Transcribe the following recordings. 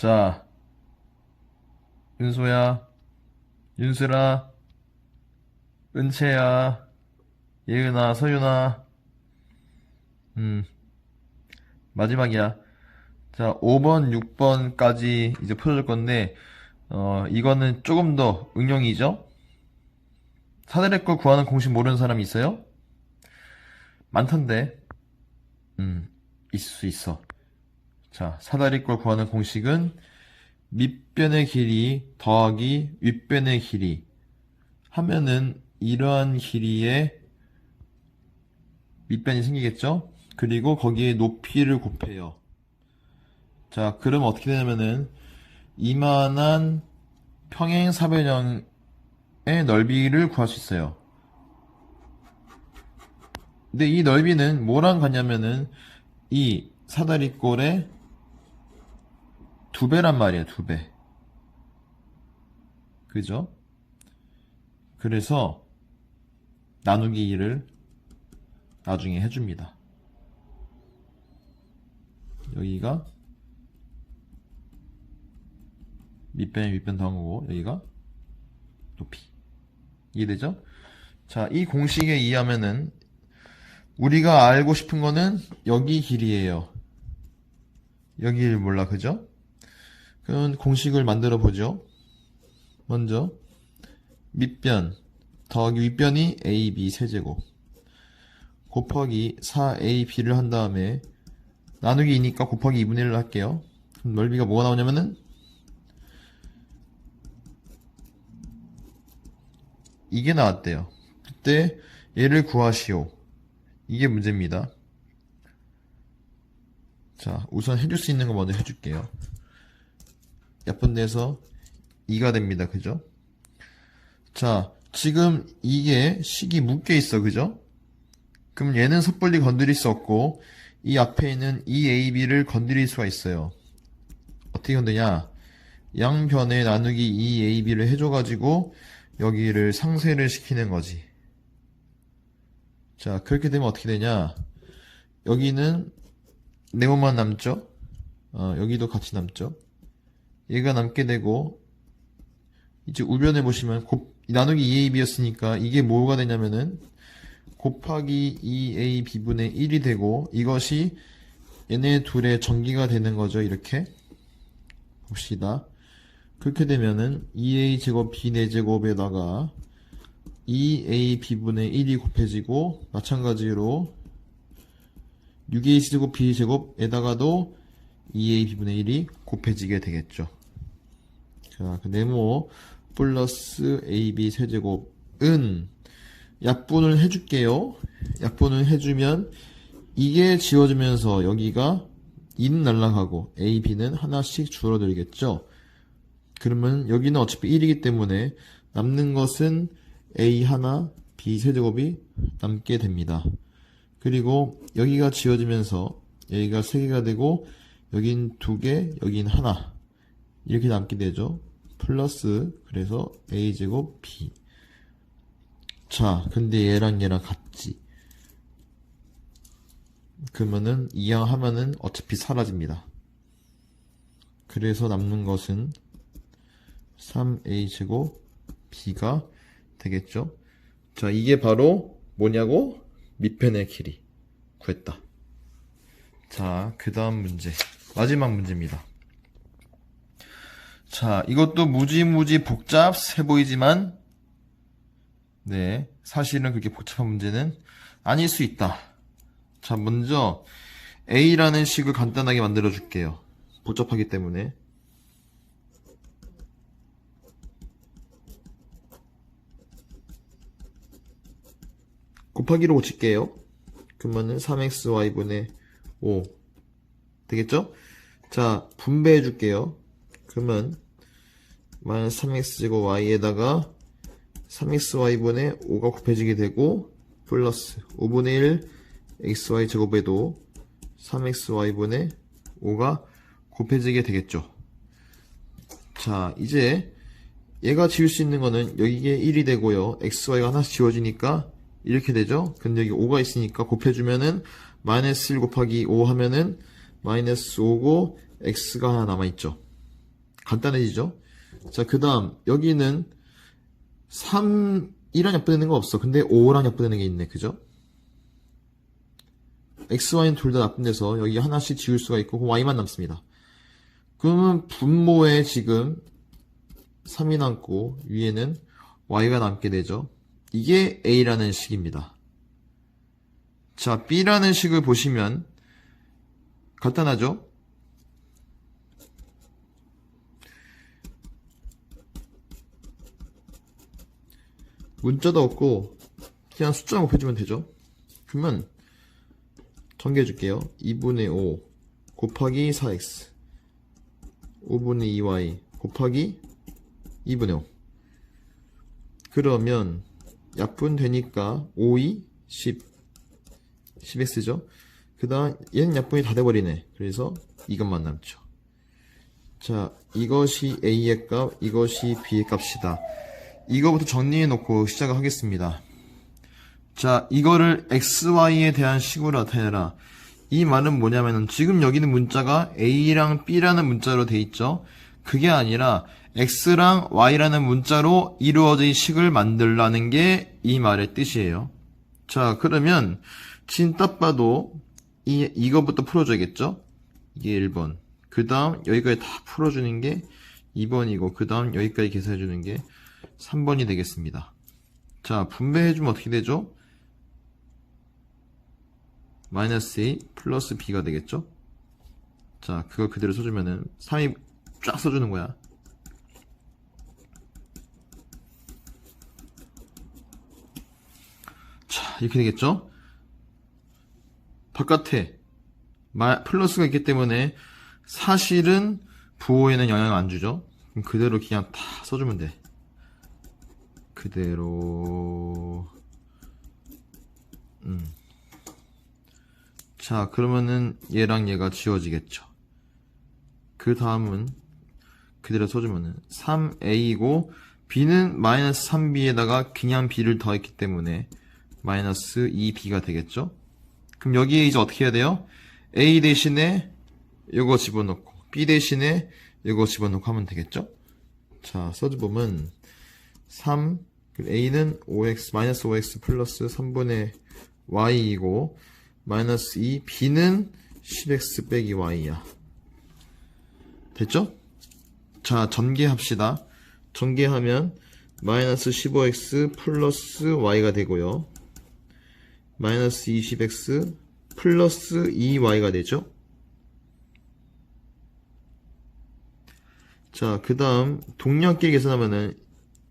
자, 윤소야, 윤슬아, 은채야, 예은아, 서윤아, 음, 마지막이야. 자, 5번, 6번까지 이제 풀어줄 건데, 어, 이거는 조금 더 응용이죠? 사다리 꼴 구하는 공식 모르는 사람이 있어요? 많던데. 음, 있을 수 있어. 자, 사다리 꼴 구하는 공식은 밑변의 길이 더하기 윗변의 길이 하면은 이러한 길이의 밑변이 생기겠죠? 그리고 거기에 높이를 곱해요. 자, 그럼 어떻게 되냐면은 이만한 평행 사변형의 넓이를 구할 수 있어요. 근데 이 넓이는 뭐랑 같냐면은 이 사다리꼴의 두 배란 말이에요, 두 배. 그죠? 그래서 나누기 1을 나중에 해줍니다. 여기가 밑변 윗변 더한 거고 여기가 높이 이해되죠? 자, 이 공식에 의하면은 우리가 알고 싶은 거는 여기 길이에요. 여기를 몰라, 그죠? 그럼 공식을 만들어 보죠. 먼저 밑변 더하기 윗변이 AB 세제곱 곱하기 4AB를 한 다음에 나누기 2니까 곱하기 2분의 1을 할게요. 그럼 넓이가 뭐가 나오냐면은 이게 나왔대요. 그때 얘를 구하시오. 이게 문제입니다. 자, 우선 해줄 수 있는 거 먼저 해줄게요. 약분돼서 2가 됩니다. 그죠? 자, 지금 이게 식이 묶여 있어. 그죠? 그럼 얘는 섣불리 건드릴 수 없고 이 앞에 있는 이 AB를 건드릴 수가 있어요. 어떻게 건드냐? 양변에 나누기 이 AB를 해줘가지고 여기를 상쇄를 시키는 거지. 자, 그렇게 되면 어떻게 되냐? 여기는 네모만 남죠? 어, 여기도 같이 남죠? 얘가 남게 되고, 이제 우변에 보시면, 곱, 나누기 2ab였으니까, 이게 뭐가 되냐면은, 곱하기 2ab분의 1이 되고, 이것이 얘네 둘의 전기가 되는 거죠, 이렇게. 봅시다. 그렇게 되면은, 2a 제곱 b 4제곱에다가, 2ab분의 1이 곱해지고 마찬가지로 6a 제곱 b 제곱에다가도 2ab분의 1이 곱해지게 되겠죠. 자, 그 네모 플러스 ab 세제곱은 약분을 해줄게요. 약분을 해주면 이게 지워지면서 여기가 2는 날라가고 a, b는 하나씩 줄어들겠죠. 그러면 여기는 어차피 1이기 때문에 남는 것은 a 하나, b 세제곱이 남게 됩니다. 그리고 여기가 지워지면서 여기가 3개가 되고 여긴 2개, 여긴 하나 이렇게 남게 되죠. 플러스 그래서 a제곱 b 자, 근데 얘랑 얘랑 같지. 그러면은 이양 하면은 어차피 사라집니다. 그래서 남는 것은 3a제곱 b가 되겠죠? 자, 이게 바로 뭐냐고? 밑변의 길이 구했다. 자, 그 다음 문제. 마지막 문제입니다. 자, 이것도 무지무지 복잡해 보이지만, 네, 사실은 그렇게 복잡한 문제는 아닐 수 있다. 자, 먼저, A라는 식을 간단하게 만들어 줄게요. 복잡하기 때문에. 곱하기로 고칠게요. 그러면은 3xy분의 5 되겠죠? 자 분배해 줄게요. 그러면 마이너스 3x제곱 y에다가 3xy분의 5가 곱해지게 되고 플러스 5분의 1 xy 제곱에도 3xy분의 5가 곱해지게 되겠죠. 자 이제 얘가 지울 수 있는 거는 여기에 1이 되고요. xy가 하나씩 지워지니까 이렇게 되죠. 근데 여기 5가 있으니까 곱해주면은 마이너스 1 곱하기 5 하면은 마이너스 5고 x가 하나 남아있죠. 간단해지죠? 자, 그 다음, 여기는 3, 1랑 약분되는 거 없어. 근데 5랑 약분되는 게 있네. 그죠? x, y는 둘 다 약분돼서 여기 하나씩 지울 수가 있고, 그럼 y만 남습니다. 그러면 분모에 지금 3이 남고, 위에는 y가 남게 되죠. 이게 a라는 식입니다. 자, b라는 식을 보시면, 간단하죠? 문자도 없고 그냥 숫자만 곱해주면 되죠. 그러면 전개해 줄게요. 2분의 5 곱하기 4x 5분의 2y 곱하기 2분의 5 그러면 약분 되니까 5이 10 10x죠. 그 다음 얘는 약분이 다 돼버리네. 그래서 이것만 남죠. 자 이것이 a의 값 이것이 b의 값이다. 이거부터 정리해 놓고 시작을 하겠습니다. 자, 이거를 xy에 대한 식으로 나타내라. 이 말은 뭐냐면은 지금 여기는 문자가 a랑 b라는 문자로 돼 있죠. 그게 아니라 x랑 y라는 문자로 이루어진 식을 만들라는 게 이 말의 뜻이에요. 자, 그러면 진딱 봐도 이 이거부터 풀어줘야겠죠? 이게 1번. 그 다음 여기까지 다 풀어주는 게 2번이고 그 다음 여기까지 계산해주는 게 3번이 되겠습니다. 자, 분배해주면 어떻게 되죠? 마이너스 A 플러스 B가 되겠죠? 자, 그걸 그대로 써주면은 3이 쫙 써주는 거야. 자, 이렇게 되겠죠? 바깥에 마- 플러스가 있기 때문에 사실은 부호에는 영향을 안 주죠? 그대로 그냥 다 써주면 돼. 그대로. 음. 자 그러면은 얘랑 얘가 지워지겠죠. 그 다음은 그대로 써주면은 3a이고 b는 마이너스 3b에다가 그냥 b를 더했기 때문에 마이너스 2b가 되겠죠? 그럼 여기에 이제 어떻게 해야 돼요? A 대신에 요거 집어넣고 b 대신에 요거 집어넣고 하면 되겠죠? 자 써주보면 3 그리고 a는 5x 마이너스 5x 플러스 3분의 y이고 마이너스 2 b는 10x 빼기 y야. 됐죠? 자 전개합시다. 전개하면 마이너스 15x 플러스 y가 되고요. 마이너스 20x 플러스 2y가 되죠? 자, 그 다음, 동량끼리 계산하면은,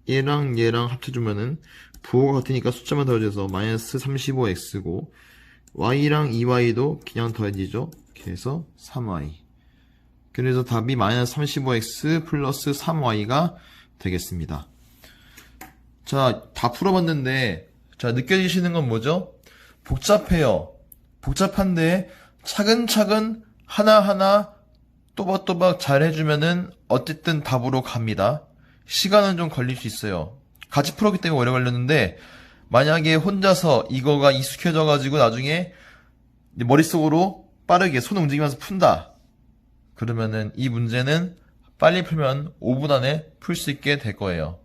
얘랑 얘랑 합쳐주면은, 부호가 같으니까 숫자만 더해져서 마이너스 35x고, y랑 2y도 그냥 더해지죠? 그래서 3y. 그래서 답이 마이너스 35x 플러스 3y가 되겠습니다. 자, 다 풀어봤는데, 자, 느껴지시는 건 뭐죠? 복잡해요. 복잡한데, 차근차근 하나하나 또박또박 잘 해주면은 어쨌든 답으로 갑니다. 시간은 좀 걸릴 수 있어요. 같이 풀었기 때문에 오래 걸렸는데 만약에 혼자서 이거가 익숙해져 가지고 나중에 머릿속으로 빠르게 손 움직이면서 푼다. 그러면은 이 문제는 빨리 풀면 5분 안에 풀 수 있게 될 거예요.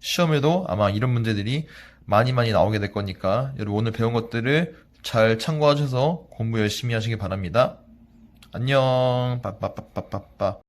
시험에도 아마 이런 문제들이 많이 많이 나오게 될 거니까 여러분 오늘 배운 것들을 잘 참고하셔서 공부 열심히 하시기 바랍니다. 안녕. 빠빠빠빠빠빠.